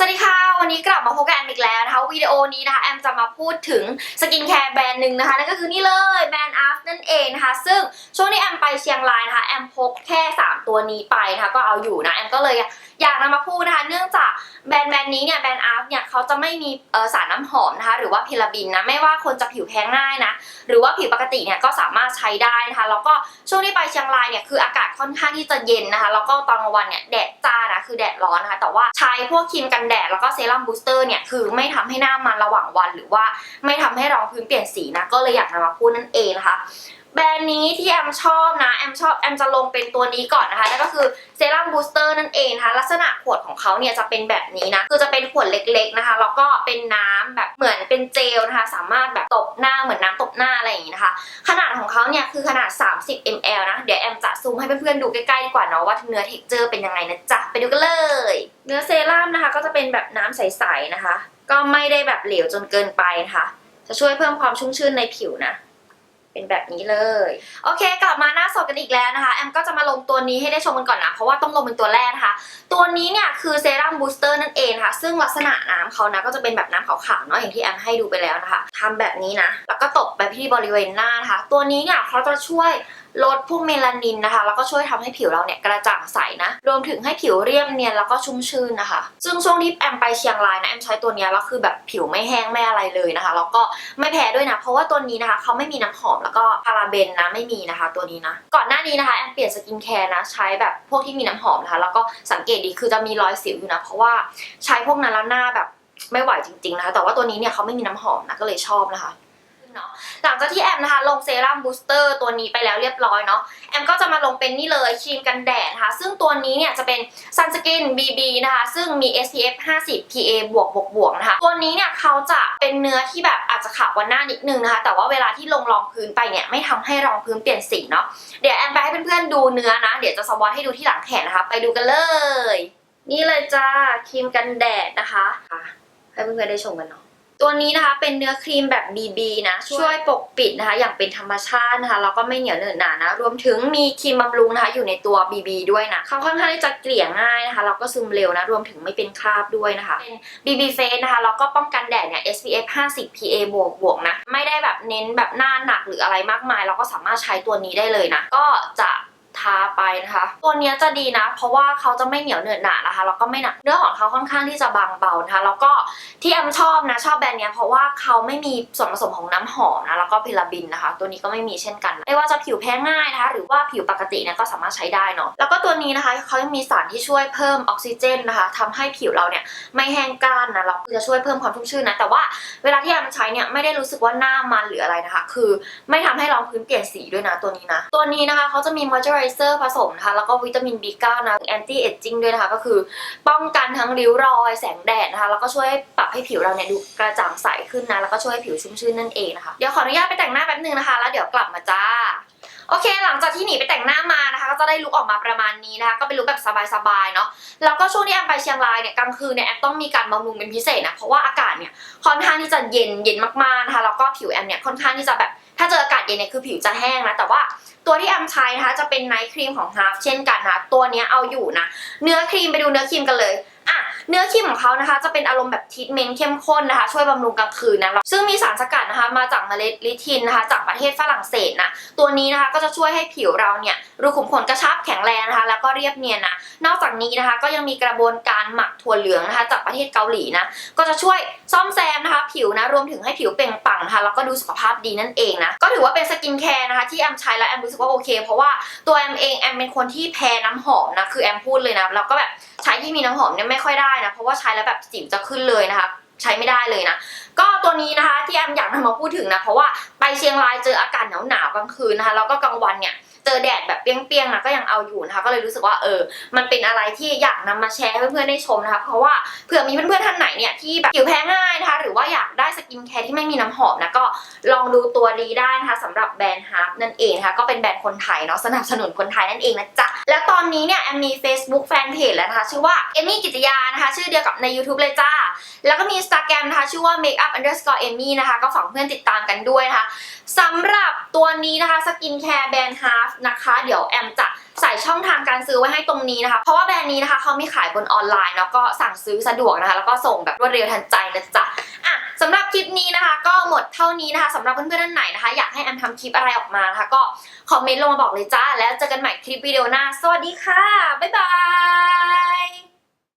สวัสดีค่ะ วันนี้กลับมาพบกับแอมอีกแล้วนะคะวิดีโอนี้นะคะแอมจะมาพูดถึงสกินแคร์แบรนด์หนึ่งนะคะนั่นก็คือนี่เลยแบรนด์อาร์ฟนั่นเองนะคะซึ่งช่วงที่แอมไปเชียงรายนะคะแอมพกแค่ 3 ตัวนี้ไปนะคะก็เอาอยู่นะแอมก็เลยอยากนำมาพูดนะคะเนื่องจากแบรนด์แบรนด์นี้เนี่ยแบรนด์อาร์ฟเนี่ยเขาจะไม่มีสารน้ำหอมนะคะหรือว่าพาราบินนะไม่ว่าคนจะผิวแพ้ง่ายนะหรือว่าผิวปกติเนี่ยก็สามารถใช้ได้นะคะแล้วก็ช่วงที่ไปเชียงรายเนี่ยคืออากาศค่อนข้างที่จะเย็นนะคะแล้วก็ตอนกลางวันเนี่ยแดดจ้า นะคือแดดร้อนนะคะ แต่ว่าใช้พวกครีมกันแดดแล้วก็เซรั่มบูสเตอร์เนี่ยคือไม่ทำให้หน้ามันระหว่างวัน หรือว่าไม่ทำให้รองพื้นเปลี่ยนสีนะก็เลยอยากนำมาพูดนั่นเองนะคะ แบรนด์นี้ที่แอมชอบนะ แอมชอบแอมจะลงเป็นตัวนี้ก่อนนะคะนั่นก็คือเซรั่มบูสเตอร์นั่นเองนะคะลักษณะขวดของเขาเนี่ยจะเป็นแบบนี้นะ คือจะเป็นขวดเล็กๆนะคะ แล้วก็เป็นน้ำแบบเหมือนเป็นเจลนะคะ สามารถแบบตบหน้าเหมือนน้ำตบหน้าอะไรอย่างนี้นะคะ ขนาดของเขาเนี่ยคือขนาด 30 ml นะ เดี๋ยวแอมจะซูมให้เพื่อนๆดูใกล้ๆดีกว่าเนาะว่าเนื้อเท็กเจอร์เป็นยังไงนะจ๊ะไปดูกันเลย เนื้อเซรั่มนะคะ ก็จะเป็นแบบน้ำใสๆนะคะ ก็ไม่ได้แบบเหลวจนเกินไปนะคะ จะช่วยเพิ่มความชุ่มชื่นในผิวนะ เป็นแบบนี้เลย โอเค กลับมาหน้าสดกันอีกแล้วนะคะ แอมก็จะมาลงตัวนี้ให้ได้ชมกันก่อนนะ เพราะว่าต้องลงเป็นตัวแรกนะคะ ตัวนี้เนี่ยคือเซรั่มบูสเตอร์นั่นเองนะคะ ซึ่งลักษณะน้ำเขานะก็จะเป็นแบบน้ำขาวๆเนาะอย่างที่แอมให้ดูไปแล้วนะคะทำแบบนี้นะ แล้วก็ตบไปที่บริเวณหน้านะคะ ตัวนี้เนี่ยเขาจะช่วย ลดพวกเมลานินนะคะ แล้วก็ช่วยทำให้ผิวเราเนี่ยกระจ่างใสนะ รวมถึงให้ผิวเรียบเนียนแล้วก็ชุ่มชื่นนะคะ ซึ่งช่วงที่แอมไปเชียงรายนะแอมใช้ตัวนี้แล้วคือแบบผิวไม่แห้งไม่อะไรเลยนะคะ แล้วก็ไม่แพ้ด้วยนะ เพราะว่าตัวนี้นะคะเขาไม่มีน้ำหอมแล้วก็พาราเบนนะไม่มีนะคะ ตัวนี้นะ ก่อนหน้านี้นะคะแอมเปลี่ยนสกินแคร์นะใช้แบบพวกที่มีน้ำหอมนะคะ แล้วก็สังเกตดีคือจะมีรอยสิวอยู่นะ เพราะว่าใช้พวกนั้นแล้วหน้าแบบไม่ไหวจริงๆนะคะ แต่ว่าตัวนี้เนี่ยเขาไม่มีน้ำหอมนะก็เลยชอบนะคะ เนาะหลังจากที่แอมนะคะลงเซรั่มบูสเตอร์ตัวนี้ไปแล้วเรียบร้อยเนาะแอมก็จะมาลงเป็นนี่เลยครีมกันแดดนะคะซึ่งตัวนี้เนี่ยจะเป็นซันสกิน BB นะคะซึ่งมี SPF 50 PA บวกบวกบวกนะคะตัวนี้เนี่ยเขาจะเป็นเนื้อที่แบบอาจจะขาวกว่าหน้านิดนึงนะคะแต่ว่าเวลาที่ลงรองพื้นไปเนี่ยไม่ทำให้รองพื้นเปลี่ยนสีเนาะเดี๋ยวแอมไปให้เพื่อนๆดูเนื้อนะ เดี๋ยวจะสวอตให้ดูที่หลังแขนนะคะไปดูกันเลย นี่เลยจ้าครีมกันแดดนะคะอะให้เพื่อนๆได้ชมกันเนาะ ตัวนี้นะคะเป็นเนื้อครีมแบบ BB นะ ช่วยปกปิดนะคะ อย่างเป็นธรรมชาตินะคะแล้วก็ไม่เหนียวเหนอะหนานะ รวมถึงมีครีมบำรุงนะคะ อยู่ในตัว BB ด้วยนะเขาค่อนข้างที่จะเกลี่ยง่ายนะคะแล้วก็ซึมเร็วนะ รวมถึงไม่เป็นคราบด้วยนะคะเป็น BB Face นะคะแล้วก็ป้องกันแดดเนี่ย SPF 50 PA บวกบวกนะ ไม่ได้แบบเน้นแบบหน้าหนักหรืออะไรมากมาย เราก็สามารถใช้ตัวนี้ได้เลยนะ ก็จะ ทาไปนะคะ ตัวเนี้ยจะดีนะ เพราะว่าเขาจะไม่เหนียวเหนอะหนานะคะแล้วก็ไม่หนักเนื้อของเขาค่อนข้างที่จะบางเบานะคะ แล้วก็ที่แอมชอบนะชอบแบรนด์เนี้ยเพราะว่าเขาไม่มีส่วนผสมของน้ำหอมนะแล้วก็พาราบินนะคะ ตัวนี้ก็ไม่มีเช่นกัน ไม่ว่าจะผิวแพ้ง่ายนะคะ หรือว่าผิวปกติเนี่ยก็สามารถใช้ได้เนาะแล้วก็ตัวนี้นะคะเขายังมีสารที่ช่วยเพิ่มออกซิเจนนะคะทำให้ผิวเราเนี่ยไม่แห้งกร้านนะแล้วจะช่วยเพิ่มความชุ่มชื่นนะแต่ว่าเวลาที่แอมใช้เนี่ยไม่ได้รู้สึกว่าหน้ามันหรืออะไรนะคะ คือไม่ทำให้รองพื้นเปลี่ยนสีด้วยนะตัวนี้นะตัวนี้นะคะเขาจะมีมอยเจอไรเซอร์ผสมนะคะแล้วก็วิตามิน B9 นะแอนตี้เอจจิ้งด้วยนะคะ ก็คือป้องกันทั้งริ้วรอยแสงแดดนะคะ แล้วก็ช่วยปรับให้ผิวเราเนี่ยดูกระจ่างใสขึ้นนะ แล้วก็ช่วยให้ผิวชุ่มชื่นนั่นเองนะคะ เดี๋ยวขออนุญาตไปแต่งหน้าแป๊บนึงนะคะ แล้วเดี๋ยวกลับมาจ้า โอเค หลังจากที่หนีไปแต่งหน้ามานะคะ ก็จะได้ลุคออกมาประมาณนี้นะคะ ก็เป็นลุคแบบสบายๆเนาะ แล้วก็ช่วงที่แอมไปเชียงรายเนี่ยกลางคืนเนี่ยแอมต้องมีการบำรุงเป็นพิเศษนะ เพราะว่าอากาศเนี่ยค่อนข้างที่จะเย็นเย็นมากๆนะคะ แล้วก็ผิวแอมเนี่ยค่อนข้างที่จะแบบ ถ้าเจออากาศเย็นเนี่ยคือผิวจะแห้งนะ แต่ว่าตัวที่แอมใช้นะคะจะเป็นไนท์ครีมของ Half เช่นกันนะคะตัวนี้เอาอยู่นะ เนื้อครีมไปดูเนื้อครีมกันเลย เนื้อครีมของเขานะคะ จะเป็นอารมณ์แบบทีทเมนต์เข้มข้นนะคะ ช่วยบำรุงกลางคืนนะซึ่งมีสารสกัดนะคะ มาจากเมล็ดลิทินนะคะ จากประเทศฝรั่งเศสนะตัวนี้นะคะก็จะช่วยให้ผิวเราเนี่ยรูขุมขนกระชับแข็งแรงนะคะ แล้วก็เรียบเนียนนะนอกจากนี้นะคะ ก็ยังมีกระบวนการหมักถั่วเหลืองนะคะ จากประเทศเกาหลีนะก็จะช่วยซ่อมแซมนะคะ ผิวนะรวมถึงให้ผิวเปล่งปลั่งนะคะแล้วก็ดูสุขภาพดีนั่นเองนะก็ถือว่าเป็นสกินแคร์นะคะที่แอมใช้แล้วแอมรู้สึกว่าโอเค เพราะว่าตัวแอมเองแอมเป็นคนที่แพ้น้ำหอมนะคือแอมพูดเลยนะแล้วก็แบบใช้ที่มีน้ำหอมเนี่ยไม่ค่อยได้นะเพราะว่าใช้แล้วแบบสิวจะขึ้นเลยนะคะ ใช้ไม่ได้เลยนะ ก็ตัวนี้นะคะที่แอมอยากนำมาพูดถึงนะเพราะว่าไปเชียงรายเจออากาศหนาวหนาวๆกลางคืนนะคะแล้วก็กลางวันเนี่ย จอแดดแบบเปรี้ยงๆนะก็ยังเอาอยู่นะคะก็เลยรู้สึกว่าเออ มันเป็นอะไรที่อยากนำมาแชร์ให้เพื่อนๆได้ชมนะคะเพราะว่าเผื่อมีเพื่อนๆท่านไหนเนี่ยที่แบบผิวแพ้ง่ายนะคะหรือว่าอยากได้สกินแคร์ที่ไม่มีน้ำหอมนะก็ลองดูตัวดีได้นะคะสำหรับแบรนด์ฮาร์ปนั่นเองนะคะก็เป็นแบรนด์คนไทยเนาะสนับสนุนคนไทยนั่นเองนะจ๊ะและตอนนี้เนี่ยแอมมี Facebook Fanpage แล้วนะคะชื่อว่าเอมมี่กิตยานะคะชื่อเดียวกับใน YouTube เลยจ้าแล้วก็มี Instagram นะคะ ชื่อว่า makeup underscore amy นะคะ ก็ฝากเพื่อนติดตามกันด้วยนะคะสำหรับตัวนี้นะคะสกินแคร์แบรนด์ Half นะคะ เดี๋ยวแอมจะใส่ช่องทางการซื้อไว้ให้ตรงนี้นะคะ เพราะว่าแบรนด์นี้นะคะเขามีขายบนออนไลน์ แล้วก็สั่งซื้อสะดวกนะคะ แล้วก็ส่งแบบรวดเร็วทันใจนะจ๊ะอะสำหรับคลิปนี้นะคะ ก็หมดเท่านี้นะคะสำหรับเพื่อนๆท่านไหนนะคะ อยากให้แอมทำคลิปอะไรออกมานะคะ ก็คอมเมนต์ลงมาบอกเลยจ้า แล้วเจอกันใหม่คลิปวิดีโอหน้า สวัสดีค่ะ บ๊ายบาย